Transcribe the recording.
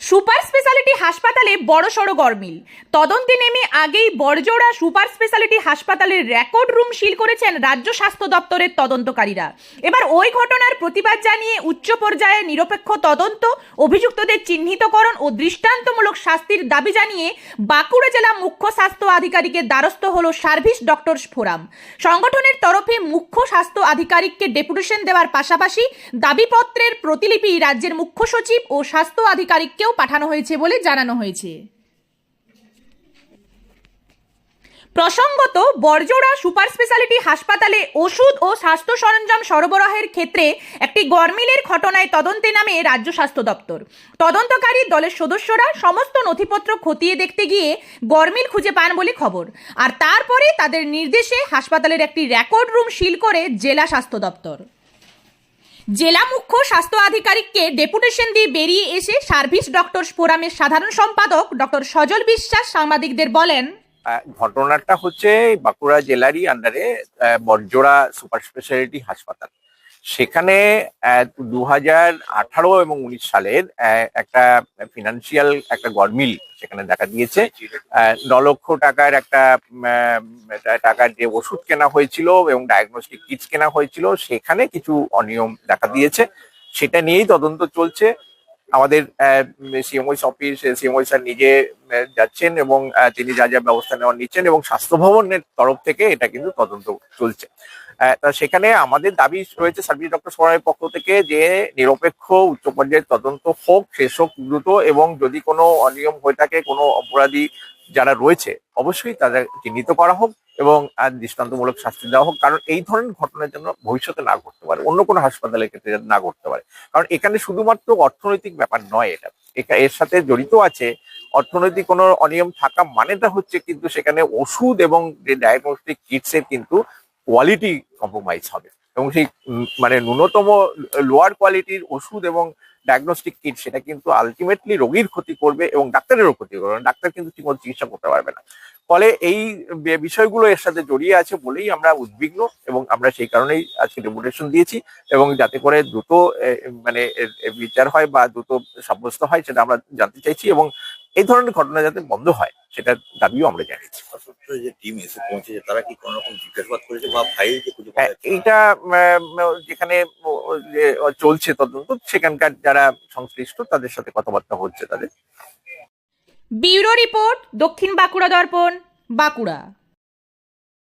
Super speciality হাসপাতালে বড়সড় গরমিল। তদন্তে নেমে আগেই বড়জোড়া সুপার স্পেশালিটি হাসপাতালের রেকর্ড রুম সিল করেছেন রাজ্য স্বাস্থ্য দপ্তরের তদন্তকারীরা। এবার ওই ঘটনার প্রতিবাদ জানিয়ে উচ্চ পর্যায়ে নিরপেক্ষ তদন্ত, অভিযুক্তদের চিহ্নিতকরণ ও দৃষ্টান্তমূলক শাস্তির দাবি জানিয়ে বাঁকুড়া জেলা মুখ্য স্বাস্থ্য আধিকারিকের দ্বারস্থ হল সার্ভিস ডক্টরস ফোরাম। সংগঠনের তরফে মুখ্য স্বাস্থ্য আধিকারিককে ডেপুটেশন দেওয়ার পাশাপাশি দাবিপত্রের প্রতিলিপি রাজ্যের মুখ্য সচিব ও স্বাস্থ্য আধিকারিককেও পাঠানো হয়েছে বলে জানানো হয়েছে। প্রসঙ্গত বরজোড়া সুপার স্পেশালিটি হাসপাতালে ওষুধ ও স্বাস্থ্য সরঞ্জাম সরবরাহের ক্ষেত্রে একটি গরমিলের ঘটনায় তদন্তে নামে রাজ্য স্বাস্থ্য দপ্তর। তদন্তকারী দলের সদস্যরা সমস্ত নথিপত্র খতিয়ে দেখতে গিয়ে গরমিল খুঁজে পান বলে খবর। আর তারপরে তাদের নির্দেশে হাসপাতালের একটি রেকর্ড রুম সিল করে জেলা স্বাস্থ্য দপ্তর। জেলা মুখ্য স্বাস্থ্য আধিকারিককে ডেপুটেশন দিয়ে বেরিয়ে এসে সার্ভিস ডক্টরস ফোরামের সাধারণ সম্পাদক ডক্টর সজল বিশ্বাস সাংবাদিকদের বলেন ঘটনাটা হচ্ছে বাঁকুড়া জেলারই আন্ডারে বরজোড়া সুপার স্পেশালিটি হাসপাতাল। সেখানে দু হাজার আঠারো এবং উনিশ সালের একটা ফিনান্সিয়াল একটা গরমিল সেখানে দেখা দিয়েছে। ন লক্ষ টাকার একটা টাকার যে ওষুধ কেনা হয়েছিল এবং ডায়াগনস্টিক কিটস কেনা হয়েছিল, সেখানে কিছু অনিয়ম দেখা দিয়েছে। সেটা নিয়েই তদন্ত চলছে। আমাদের সিএমওই অফিস সিএমওই স্যার নিজে যাচ্ছেন এবং তিনি যা যা ব্যবস্থা নেওয়া নিচ্ছেন এবং স্বাস্থ্য ভবনের তরফ থেকে এটা কিন্তু তদন্ত চলছে। তা সেখানে আমাদের দাবি রয়েছে সার্ভিস ডক্টর সরাইয়ের পক্ষ থেকে যে নিরপেক্ষ উচ্চ পর্যায়ের তদন্ত হোক, শেষ হোক, দ্রুত এবং যদি কোনো অনিয়ম হয়ে থাকে, কোনো অপরাধী যারা রয়েছে, অবশ্যই তাদের চিহ্নিত করা হোক এবং দৃষ্টান্তমূলক শাস্তি দেওয়া হোক। কারণ এই ধরনের ঘটনার জন্য ভবিষ্যতে না ঘটতে পারে। অন্য কোনো হাসপাতালের ক্ষেত্রে না ঘটতে পারে। কারণ এখানে শুধুমাত্র অর্থনৈতিক ব্যাপার নয় এটা। এর সাথে জড়িত আছে অর্থনৈতিক কোনো অনিয়ম থাকা মানেটা হচ্ছে কিন্তু সেখানে ওষুধ এবং যে ডায়াগনস্টিক কিটস এর কিন্তু কোয়ালিটি কম্প্রোমাইজ হবে। এবং সেই মানে ন্যূনতম লোয়ার কোয়ালিটির ওষুধ এবং ডায়াগনস্টিক কিট সেটা কিন্তু আলটিমেটলি রোগীর ক্ষতি করবে এবং ডাক্তারেরও ক্ষতি করবে। ডাক্তার কিন্তু ঠিকমতো চিকিৎসা করতে পারবে না। ফলে এই বিষয়গুলো এর সাথে জড়িয়ে আছে বলেই আমরা উদ্বিগ্ন এবং আমরা সেই কারণেই আজকে ডেপুটেশন দিয়েছি এবং যাতে করে দ্রুত মানে বিচার হয় বা দ্রুত সাব্যস্ত হয় সেটা আমরা জানতে চাইছি এবং এই ধরনের ঘটনা যাতে বন্ধ হয় সেটার দাবিও আমরা জানিয়েছি। সূত্রে যে টিম পৌঁছেছে তারা কি কোনো রকম জিজ্ঞাসাবাদ করেছে বা ফাইল যে খুঁজে পাওয়া যাচ্ছে? এইটা যেখানে চলছে তদন্ত সেখানকার যারা সংশ্লিষ্ট তাদের সাথে কথাবার্তা হচ্ছে তাদের। বিউরো রিপোর্ট দক্ষিণ বাঁকুড়া দর্পণ বাঁকুড়া।